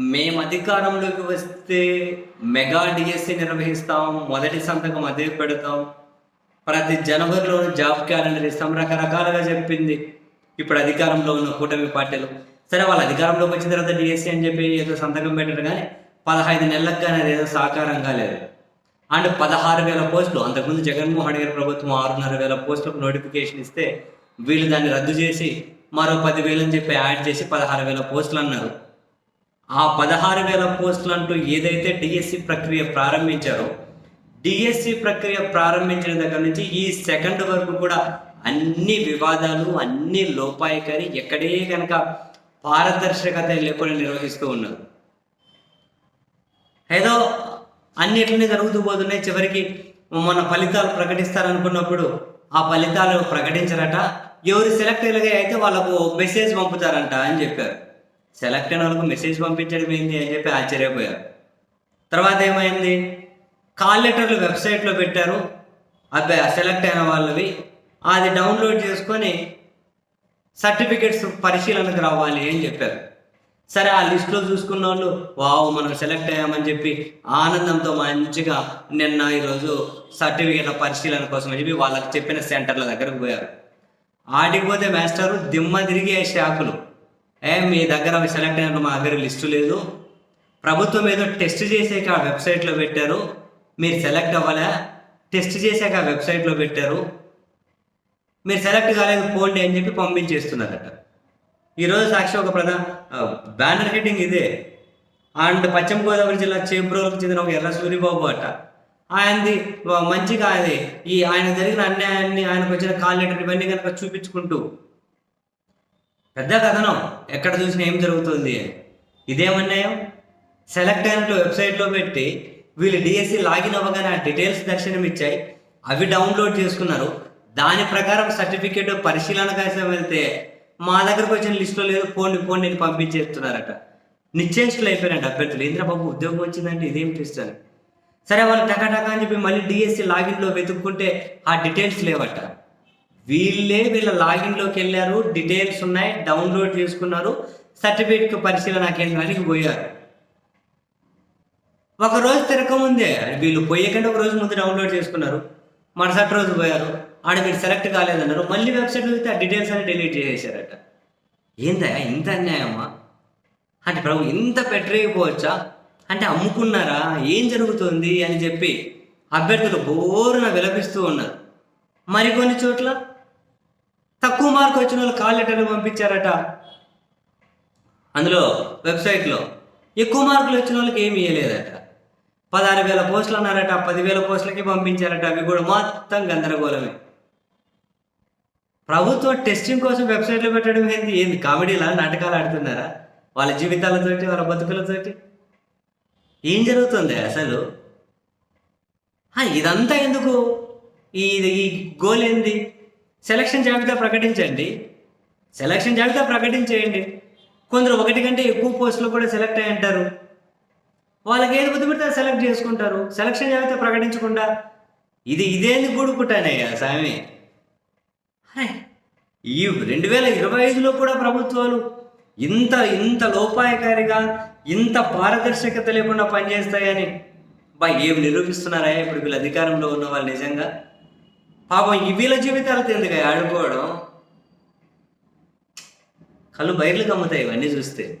మేము అధికారంలోకి వస్తే మెగా డిఎస్సి నిర్వహిస్తాం. మొదటి సంతకం అదే పెడతాం. ప్రతి జనవరిలో జాబ్ క్యాలెండర్ ఇస్తాం. రకరకాలుగా చెప్పింది. ఇప్పుడు అధికారంలో ఉన్న కూటమి పార్టీలు. సరే వాళ్ళు అధికారంలోకి వచ్చిన తర్వాత డిఎస్సి అని చెప్పి ఏదో సంతకం పెట్టారు కానీ పదహైదు నెలలకు కానీ అది ఏదో సాకారం కాలేదు. అండ్ పదహారు వేల పోస్టులు. అంతకుముందు జగన్మోహన్ గారి ప్రభుత్వం ఆరున్నర వేల పోస్టులకు నోటిఫికేషన్ ఇస్తే వీళ్ళు దాన్ని రద్దు చేసి మరో పదివేలు అని చెప్పి యాడ్ చేసి పదహారు వేల పోస్టులు అన్నారు. ఆ పదహారు వేల పోస్టులు అంటూ ఏదైతే డిఎస్సి ప్రక్రియ ప్రారంభించారో డిఎస్సి ప్రక్రియ ప్రారంభించిన దగ్గర నుంచి ఈ సెకండ్ వరకు కూడా అన్ని వివాదాలు అన్ని లోపాయకారి ఎక్కడే కనుక పారదర్శకత లేకుండా నిర్వహిస్తూ ఉన్నారు. ఏదో అన్నిటిని జరుగుతూ పోతున్నాయి. చివరికి మన ఫలితాలు ప్రకటిస్తారనుకున్నప్పుడు ఆ ఫలితాలు ప్రకటించరట. ఎవరు సెలెక్ట్ అయ్యే అయితే వాళ్ళకు మెసేజ్ పంపుతారంట అని చెప్పారు. సెలెక్ట్ అయిన వాళ్ళకు మెసేజ్ పంపించడం ఏంది అని చెప్పి ఆశ్చర్యపోయారు. తర్వాత ఏమైంది? కాల్ లెటర్లు వెబ్సైట్లో పెట్టారు. అబ్బాయి సెలెక్ట్ అయిన వాళ్ళవి. అది డౌన్లోడ్ చేసుకొని సర్టిఫికెట్స్ పరిశీలనకు రావాలి అని చెప్పారు. సరే ఆ లిస్ట్లో చూసుకున్న వాళ్ళు వావ్ మనం సెలెక్ట్ అయ్యామని చెప్పి ఆనందంతో మంచిగా నిన్న ఈరోజు సర్టిఫికేట్ల పరిశీలన కోసం అని చెప్పి వాళ్ళకి చెప్పిన సెంటర్ల దగ్గరకు పోయారు. ఆడికి పోతే మాస్టరు దిమ్మ తిరిగే షాకులు ఏ మీ దగ్గర అవి సెలెక్ట్ అయినట్టు మా దగ్గర లిస్టు లేదు. ప్రభుత్వం ఏదో టెస్ట్ చేసాక ఆ వెబ్సైట్లో పెట్టారు. మీరు సెలెక్ట్ అవ్వలే? టెస్ట్ చేశాక ఆ వెబ్సైట్లో పెట్టారు. మీరు సెలెక్ట్ కాలేదు పోండి అని చెప్పి పంపించేస్తున్నారట. ఈరోజు సాక్షి ఒక ప్రధాన బ్యానర్ హెడ్డింగ్ ఇదే. అండ్ పశ్చిమ గోదావరి జిల్లా చేబ్రోలకు చెందిన ఒక ఎర్ర సూరిబాబు అట. ఆయనది మంచిగా అది. ఈ ఆయన జరిగిన అన్యాయాన్ని ఆయనకు వచ్చిన కాల్ లెటర్ ఇవన్నీ కనుక చూపించుకుంటూ పెద్ద కథనం. ఎక్కడ చూసినా ఏం జరుగుతుంది? ఇదేమన్నాయో సెలెక్ట్ అయినట్లు వెబ్సైట్లో పెట్టి వీళ్ళు డిఎస్సి లాగిన్ అవ్వగానే ఆ డీటెయిల్స్ దర్శనం ఇచ్చాయి అవి డౌన్లోడ్ చేసుకున్నారు. దాని ప్రకారం సర్టిఫికేట్ పరిశీలన కోసం వెళ్తే మా దగ్గరకు వచ్చిన లిస్టులో లేదు. ఫోన్ ఫోన్ నేను పంపించేస్తున్నారట. నిశ్చేష్టులు అయిపోయినట్టు అభ్యర్థులు. ఇంద్రబాబు ఉద్యోగం వచ్చిందంటే ఇదేం ట్విస్ట్ సరే వాళ్ళు టకాటకా అని చెప్పి మళ్ళీ డిఎస్సి లాగిన్లో వెతుక్కుంటే ఆ డీటెయిల్స్ లేవట. వీళ్ళే వీళ్ళ లాగిన్లోకి వెళ్ళారు డీటెయిల్స్ ఉన్నాయి డౌన్లోడ్ చేసుకున్నారు సర్టిఫికేట్ పరిశీలన కేంద్రానికి పోయారు. ఒక రోజు తిరగకముందే వీళ్ళు పోయేకంటే ఒక రోజు ముందు డౌన్లోడ్ చేసుకున్నారు. మరుసటి రోజు పోయారు ఆడ మీరు సెలెక్ట్ కాలేదన్నారు. మళ్ళీ వెబ్సైట్ వెళ్తే ఆ డీటెయిల్స్ అన్ని డిలీట్ చేసేసారట. ఏందా ఇంత అన్యాయమా? అంటే ప్రభు ఇంత పెట్టరేయకపోవచ్చా అంటే అమ్ముకున్నారా? ఏం జరుగుతుంది అని చెప్పి అభ్యర్థులు బోరున విలపిస్తూ ఉన్నారు. మరికొన్ని చోట్ల తక్కువ మార్కు వచ్చిన వాళ్ళు కాల్ లెటర్లు పంపించారట. అందులో వెబ్సైట్లో ఎక్కువ మార్కులు వచ్చిన వాళ్ళకి ఏమి ఇవ్వలేదట పదహారు వేల పోస్టులు అన్నారట పదివేల పోస్టులకి పంపించారట. అవి కూడా మొత్తం గందరగోళమే. ప్రభుత్వం టెస్టింగ్ కోసం వెబ్సైట్లో పెట్టడం ఏంది? ఏంది కామెడీలా? నాటకాలు ఆడుతున్నారా? వాళ్ళ జీవితాలతోటి వాళ్ళ బతుకులతోటి? ఏం జరుగుతుంది అసలు? ఇదంతా ఎందుకు? ఈ గోల్ ఏంది? సెలక్షన్ జాబితా ప్రకటించండి. సెలక్షన్ జాబితా ప్రకటించేయండి. కొందరు ఒకటి కంటే ఎక్కువ పోస్టులు కూడా సెలెక్ట్ అయ్యి అంటారు వాళ్ళకి ఏది బుద్ధి పెడితే సెలెక్ట్ చేసుకుంటారు. సెలక్షన్ జాబితా ప్రకటించకుండా ఇది ఇదేంది కూడుకుంటానయ్యా స్వామి అరే ఈ రెండు వేల ఇరవై ఐదులో కూడా ప్రభుత్వాలు ఇంత ఇంత లోపాయకారిగా ఇంత పారదర్శకత లేకుండా పనిచేస్తాయని. బా ఏం నిరూపిస్తున్నారా ఇప్పుడు వీళ్ళ అధికారంలో ఉన్న వాళ్ళు నిజంగా? పాపం ఈ వీళ్ళ జీవితాలతో ఎందుకు ఆడుకోవడం. కళ్ళు బయర్లు కమ్ముతాయి ఇవన్నీ చూస్తే.